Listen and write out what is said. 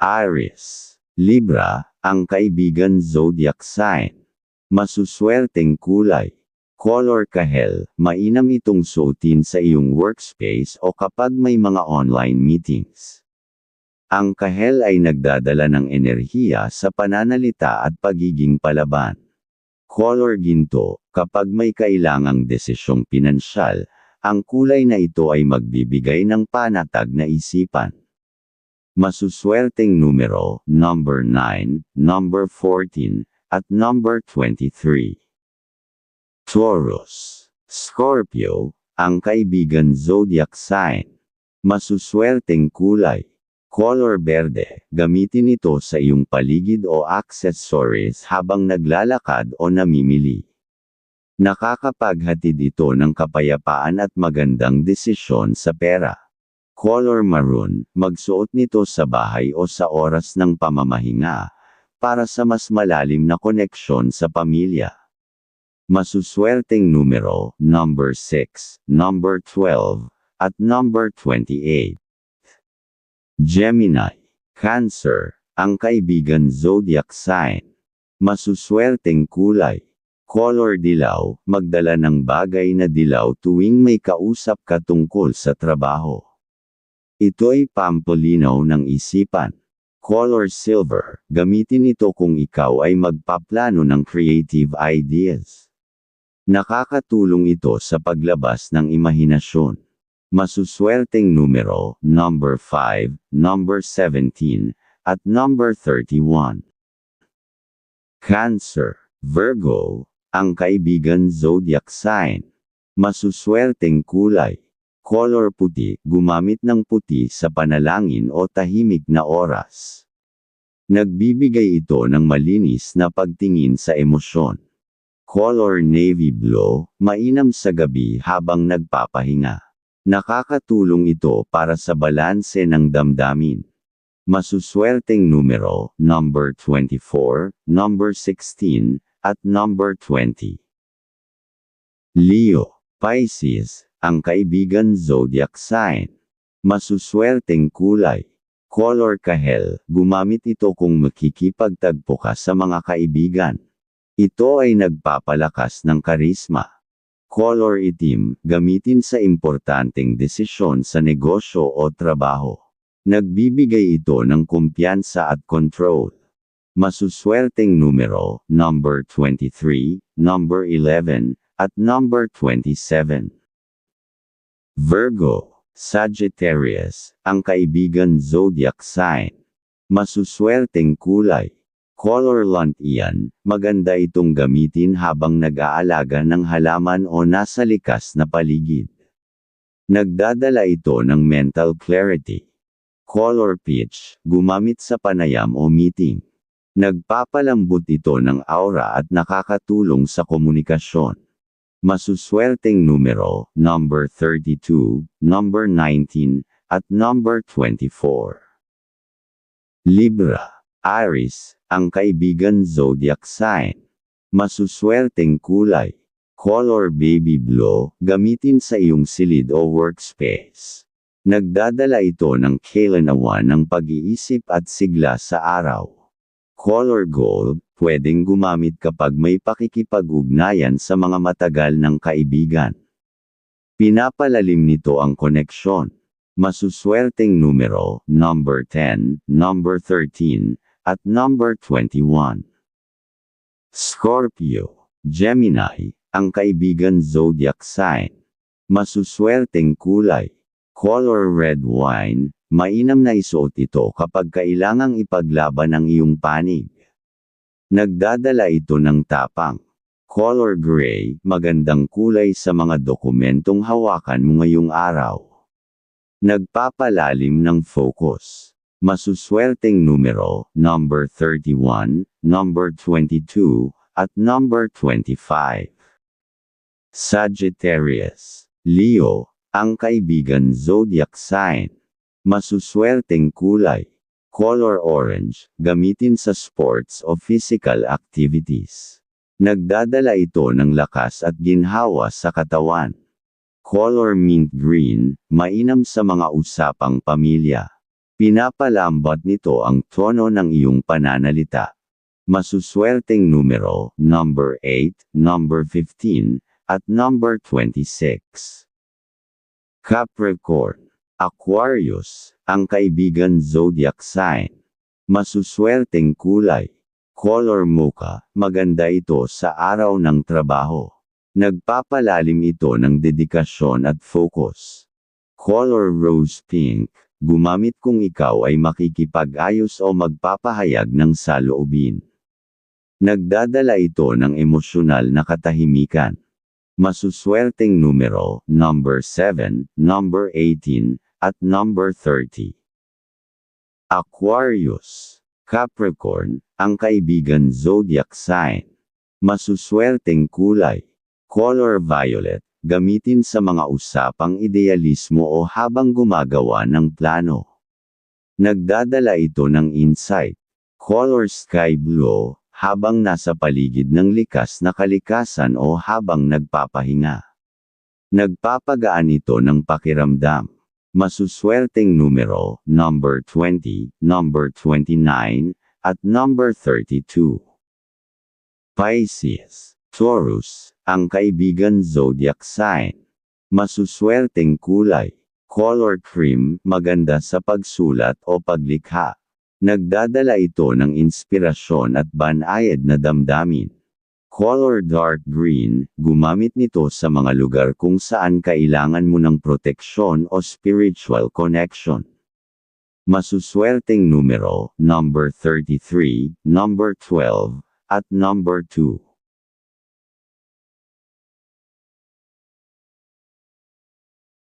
Aries, Libra, ang kaibigan zodiac sign. Masuswerteng kulay. Color kahel, mainam itong suotin sa iyong workspace o kapag may mga online meetings. Ang kahel ay nagdadala ng enerhiya sa pananalita at pagiging palaban. Color ginto, kapag may kailangang desisyong pinansyal, ang kulay na ito ay magbibigay ng panatag na isipan. Masuswerteng numero, number 9, number 14, at number 23. Taurus, Scorpio, ang kaibigan zodiac sign. Masuswerteng kulay. Color berde, gamitin ito sa iyong paligid o accessories habang naglalakad o namimili. Nakakapaghatid ito ng kapayapaan at magandang desisyon sa pera. Color maroon, magsuot nito sa bahay o sa oras ng pamamahinga, para sa mas malalim na koneksyon sa pamilya. Masuswerteng numero, number 6, number 12, at number 28. Gemini, Cancer, ang kaibigan zodiac sign. Masuswerteng kulay. Color dilaw, magdala ng bagay na dilaw tuwing may kausap ka tungkol sa trabaho. Ito ay pampolinaw ng isipan. Color silver, gamitin ito kung ikaw ay magpaplano ng creative ideas. Nakakatulong ito sa paglabas ng imahinasyon. Masuswerteng numero, number 5, number 17, at number 31. Cancer, Virgo, ang kaibigan zodiac sign. Masuswerteng kulay. Color puti, gumamit ng puti sa panalangin o tahimik na oras. Nagbibigay ito ng malinis na pagtingin sa emosyon. Color navy blue, mainam sa gabi habang nagpapahinga. Nakakatulong ito para sa balanse ng damdamin. Masuswerteng numero, number 24, number 16, at number 20. Leo, Pisces, ang kaibigan zodiac sign. Masuswerteng kulay. Color kahel, gumamit ito kung makikipagtagpo ka sa mga kaibigan. Ito ay nagpapalakas ng karisma. Color itim, gamitin sa importanteng desisyon sa negosyo o trabaho. Nagbibigay ito ng kumpiyansa at control. Masuswerteng numero, number 23, number 11, at number 27. Virgo, Sagittarius, ang kaibigan zodiac sign. Masuswerteng kulay. Color lant iyan, maganda itong gamitin habang nag-aalaga ng halaman o nasa likas na paligid. Nagdadala ito ng mental clarity. Color peach, gumamit sa panayam o meeting. Nagpapalambot ito ng aura at nakakatulong sa komunikasyon. Masuswerteng numero, number 32, number 19, at number 24. Libra, Aries, ang kaibigan zodiac sign. Masuswerteng kulay. Color baby blue, gamitin sa iyong silid o workspace. Nagdadala ito ng kailanawan ng pag-iisip at sigla sa araw. Color gold, pwedeng gumamit kapag may pakikipag-ugnayan sa mga matagal ng kaibigan. Pinapalalim nito ang koneksyon. Masuswerteng numero, number 10, number 13, at number 21. Scorpio, Gemini, ang kaibigan zodiac sign. Masuswerteng kulay. Color red wine, mainam na isuot ito kapag kailangang ipaglaban ang iyong panig. Nagdadala ito ng tapang. Color gray, magandang kulay sa mga dokumentong hawakan mo ngayong araw. Nagpapalalim ng focus. Masuswerteng numero, number 31, number 22, at number 25. Sagittarius, Leo, ang kaibigan zodiac sign. Masuswerteng kulay. Color orange, gamitin sa sports o physical activities. Nagdadala ito ng lakas at ginhawa sa katawan. Color mint green, mainam sa mga usapang pamilya. Pinapalambat nito ang tono ng iyong pananalita. Masuswerteng numero, number 8, number 15, at number 26. Capricorn, Aquarius, ang kaibigan zodiac sign. Masuswerteng kulay. Color mocha, maganda ito sa araw ng trabaho. Nagpapalalim ito ng dedikasyon at focus. Color rose pink, gumamit kung ikaw ay makikipag-ayos o magpapahayag ng saloobin. Nagdadala ito ng emosyonal na katahimikan. Masuswerteng numero, number 7, number 18, at number 30. Aquarius, Capricorn, ang kaibigan zodiac sign. Masuswerteng kulay, color violet, gamitin sa mga usapang idealismo o habang gumagawa ng plano. Nagdadala ito ng insight. Color sky blue, habang nasa paligid ng likas na kalikasan o habang nagpapahinga. Nagpapagaan ito ng pakiramdam. Masuswerteng numero, number 20, number 29, at number 32. Pisces, Taurus, ang kaibigan zodiac sign. Masuswerteng kulay, color cream, maganda sa pagsulat o paglikha. Nagdadala ito ng inspirasyon at banayad na damdamin. Color dark green, gumamit nito sa mga lugar kung saan kailangan mo ng proteksyon o spiritual connection. Masuswerteng numero, number 33, number 12, at number 2.